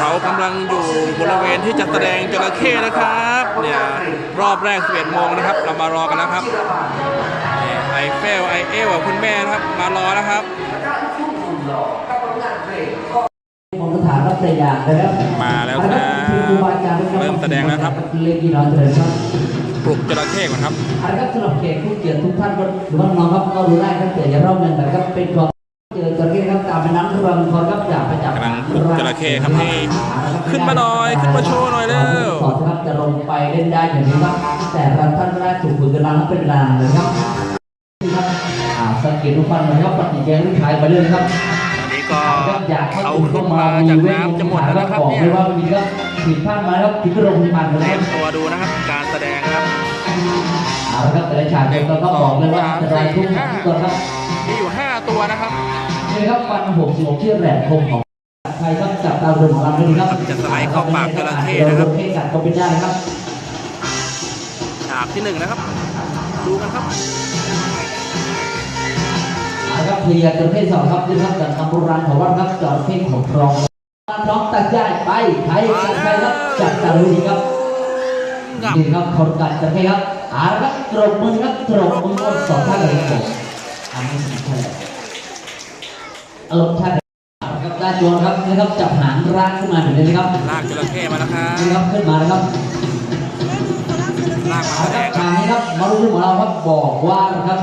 เรากำลังอยู่บริเวณที่จัดแสดงจระเข้นะครับเนี่ยรอบแรก11โมงนะครับ เรามารอกันแล้วครับนี่ไอเฟลไอเอลกับคุณแม่นะครับมารอแล้วครับของสถานรับแต่อย่างนะครับมาแล้วครับเริ่มแสดงแล้วครับเล่นที่น้องเจริญครับปลุกจระเข้ก่อนครับเอาละครับสำหรับเขตผู้เกียรติทุกท่านก็หรือว่าน้องครับก็ดูได้ครับแต่อย่ารอบเงินนะครับเป็นความ ระเข้ครับให้ขึ้นมาหน่อยขึ้นมาโชว์หน่อยเร็วสอนครับจะลงไปเล่นได้อย่างนี้ครับแต่เราท่านแรกถูกฝึกกันมาแล้วเป็นเวลาเลยครับนี่ครับอ่าสังเกตทุกท่านนะครับปฏิกิริยาที่ขายไปเรื่อยนะครับอันนี้ก็ครับอยากให้เอาคุณขึ้เข้านมามามีจากเวทน้ำจะหมดแล้วนะครับบอกเนี่ยเลยว่ามีครับผิดพลาดมาแล้วผิดโรงพยาบาลไปเตแล้รีวยมตัวดูนะครับการแสดงครับเอาละครับแต่ละฉากเราก็บอกเลยว่าจะรายทุกทุกตัวครับมีอยู่5ตัวนะครับนี่ครับฟันหกสิบหกที่แหลมคมของ ใครครับจับตาดูของเราให้ดีครับจะสไลด์เข้าปากจระเข้นะครับจระเข้กัดก็เป็นได้นะครับฉากที่หนึ่งนะครับ ดูกันครับเอาละครับเคลียร์จระเข้สองครับนี่ครับจากคำโบราณของว่าครับจระเข้ของครองน้องตัดใหญ่ไปใครกัดใครครับจับตาดูดีครับงับนี่ครับคนกัดจระเข้ครับเอาละครับตรงมือครับตรงมือสองท่านเลยครับผมอันนี้สำคัญเลยอารมณ์ท่าน ครับได้ตัวครับนี่ครับจับหางร่างขึ้นมาแบบนี้นะครับลากจระเข้มาแล้วครับนี่ครับขึ้นมานะครับลากมาเอาแสละดครับงคทารับงนี้ครับมารู้ของเราครับบอกว่านะครับ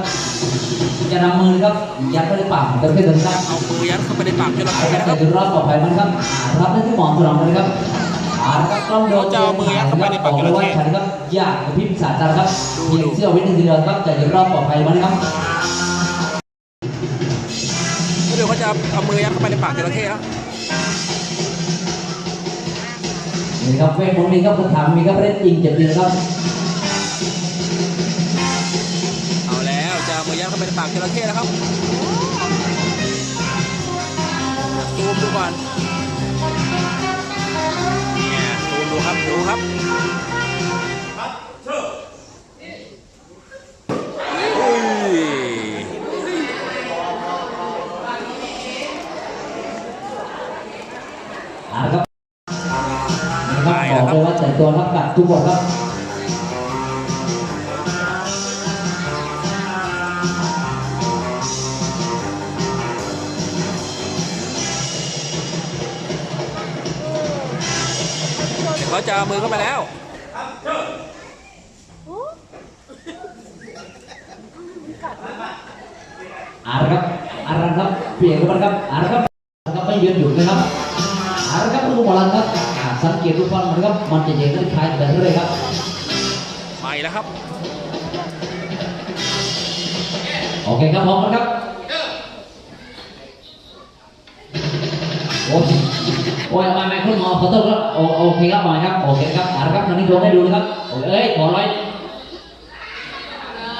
จะนำมือครับยัดไปในปากของจระเข้ตัวนี้ครับเอามือยัดเข้าไปในปากจระเอาเข้ละนะคครัรับบจะรอดปลอดภัยมันครับอ่ารับได้ที่หมอนสำหรับเลยครับเอาละครับต้องโดนจะเอามือยัดเข้าไปในปากจระเข้บอกเลยว่าฉันครับอยากกับพี่พิสารตาครับดูเพียดูงเสี้ยววินาทีเดียวครับจะจะรอดปลอดภัยมันครับ เดี๋ยวเขาจะเอามือยัดเข้าไปในปากจระเข้แล้วนี่ครับเวทมนต์มีครับคำถามมีครับเล่นจริงเจ็บจริงครับ เอาแล้วจะเอามือยัดเข้าไปในปากจระเข้แล้วครับซูมดูก่อนเนี่ยซูมดูครับดูครับ เอาละครับนี่ครับอกเลยว่าแต่ตัวรับกัดทุกคนครับเขาจะเอามือเข้าไปแล้วอาละครับอาละครับเปลี่ยนกันครับอาละครับเอาละครับไม่ยืนอยู่นะครับ อ่าสังเกตทุกคนนะครับ มันจะเย็นคล้ายๆแบบนี้เลยครับมาอีกแล้วครับ โอเคครับพร้อมนะครับโอ้ยโอ้ยมาไม่คุณหมอขอโทษครับโอโอเคครับมาครับ โอเคครับเอาละครับทางนี้โชว์ให้ดูนะครับโอเคเอ้ยขอร้อย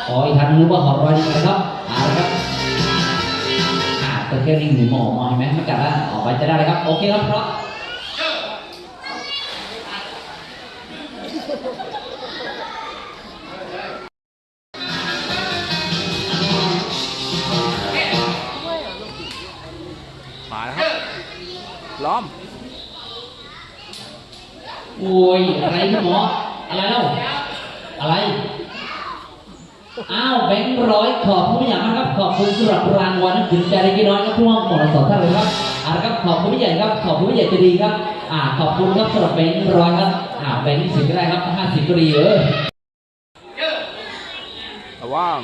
ขออีกครั้งนึงว่าขอร้อยนะครับเอาละครับอ่าตัวแค่ลิงหรือหมอมาเห็นไหมไม่กัดแล้วออกไปจะได้เลยครับ โอเคครับเพราะ โอ้ยอะไรคุณหมอ อะไรเล่าอะไร อ้าวแบงค์ร้อยขอบคุณอย่างมากครับ ขอบคุณสำหรับรางวัลถึงใจเล็กน้อยครับผู้มอบของเราสองท่านเลยครับอ่าครับขอบคุณผู้ใหญ่ครับ ขอบคุณผู้ใหญ่ใจะดีครับ อ่า ขอบคุณครับสำหรับแบงค์ร้อยครับ อ่าแบงค์สิบก็ได้ครับห้าสิบก็ดีเออระวัง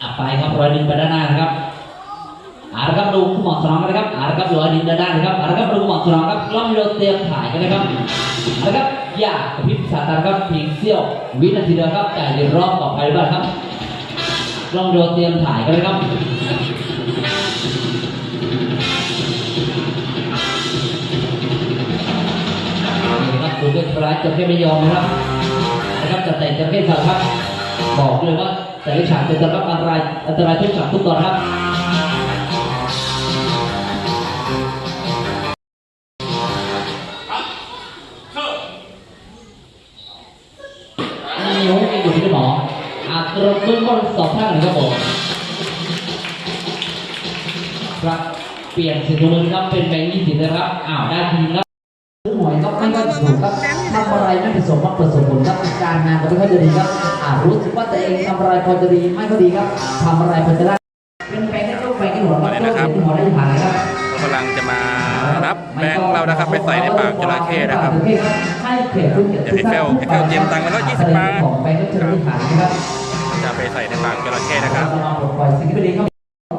อ่าไปครับร้อยหนึ่งไปด้านหน้านะครับ อ่าครับดูคุณหมอสนองนะครับอ่าครับร้อยหนึ่งด้านนะครับอ่าครับดูคุณหมอสนองครับกล้องวิดีโอเตรียมถ่ายกันนะครับอ่าครับอยากกับพิมพ์สาตาครับเพียงเสี้ยววินาทีเดียวครับจ่ายในรอบต่อไปบ้างครับกล้องวิดีโอเตรียมถ่ายกันเลยครับนี่ครับดูด้วยร้ายจะไม่ยอมนะครับนะครับจะแต่งจะไม่สั่ครับ บอกเลยว่าแต่ละฉากจะได้รับอันตรายอันตรายทุกฉากทุกตอนครับ นิ้วอยู่ที่หมออาตรงเบื้องต้นสอบท่านหนึ่งครับผมครับเปลี่ยนสิทธิ์ตรงนี้ครับเป็นแบงค์ยี่สิบนะครับอ้าวด้านทีมครับผู้หวยครับไม่ต้องถูกครับทำอะไรไม่ประสบความประสบผลครับการงานก็ไม่ค่อยจะดีครับอ่ารู้สึกว่าตัวเองทำอะไรพอจะดีไม่ค่อยดีครับทำอะไรพอจะได้เป็นแบงค์ที่ต้องแบงค์ที่หัวครับต้องเป็นที่หัวได้ผ่านครับกำลังจะมารับแบงค์เรานะครับไปใส่ในปากจระเข้นะครับให้เขตคุณเดี๋ยวไอ้เฟลไอ้เฟลเตรียมตังค์ไว้แล้ว20บาทของแบงค์ก็จะได้ผ่านนะครับจะไป ใส่ในปากจระเข้นะครับเรามาปลดปล่อยสิ่งที่ไม่ดีครับ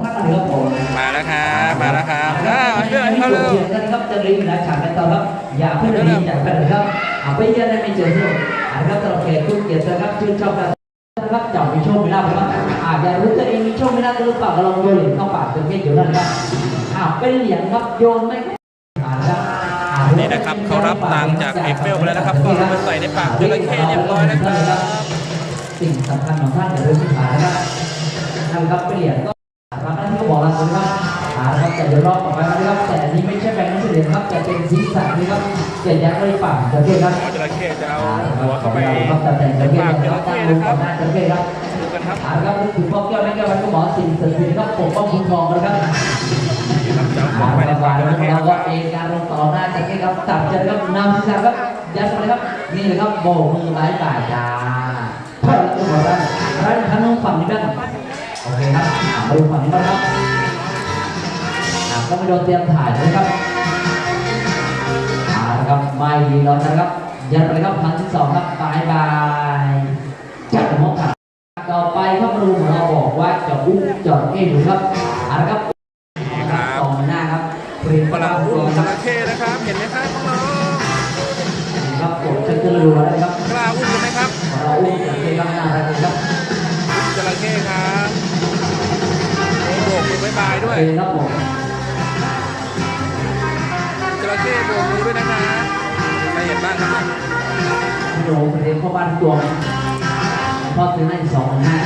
ท่านเหนือผมมาแล้วครับ มาแล้วครับอ้าวเรื่องเขาเร็ว ครับจะรีบนะฉากกันต่อครับ อย่าเพิ่งหนีจากกันนะครับอ่าไปเยี่ยมได้ไม่เจอเที่ยวอ่าครับตลอดเขตคุณเกียรตินะครับชื่นชอบกันนะครับจับมีโชคมีลาภนะครับอาจจะรู้ตัวเองมีโชคมีลาภหรือเปล่าก็ลองโยนเหรียญเข้าปากตัวเองอยู่นั่นครับอ้าวเป็นเหรียญครับโยนไม่ผ่านครับอ่านี่นะครับเขารับตังค์จากไอเฟลไปแล้วนะครับก็เอาไปใส่ในปากจระเข้เรียบร้อยแล้วครับ สิ่งสำคัญของท่านอย่าลืมที่ผ่านนะครับท่านครับเปลี่ยนก็รับหน้าที่ก็บอกแล้วนะครับหาครับแต่เดี๋ยวรอบต่อไปนะครับแต่อันนี้ไม่ใช่แบงค์นักเรียนครับแต่เป็นศีรษะนี่ครับเกิดยัดไว้ปากจะเรียกครับหมอจระเข้จะเอาหัวเข้าไปครับแต่แต่ในจะเรียปากกจคระรับตั้เข้งรูนะปครัต่อบหน้าจะเรียกครับดูกันครับหาครับถึงพ่อแก้วแม่แก้วมันก็หมอสิ่งศักดิ์สิทธิ์ครับปกป้องคุ้มครองนะครับนี่ครับจะเอาหัวหาเข้าไปในระปาบากยจแล้ระวเข้เรานะคก็รับเองการลงต่อหน้าจะเรียกครับจับจะครับนำศีรษะครับยัดไปเลยครับนี่เลยครับโบกมือไม้ป่ายจ้า เท่านั้นก็พอได้ร้านขนมฝั่งนี้บ้างโอเคครับมาดูฝั่งนี้บ้างครับอ่าก็ไปโดนเตรียมถ่ายนะครับอ่านะครับไม่ดีแล้วนะครับยันไปเลยครับครั้งที่สองครับบายบายจัดหัวขาต่อไปครับรูของเราบอกว่าจะอุ้มจอดเอ้ดูครับอ่านครับ บายด้วยครับผมจระเข้โบกมือด้วยนะคะใครเห็นบ้างครับโยมเรียนเข้าบ้านตัวไหมพ่อซื้อให้สองพันห้า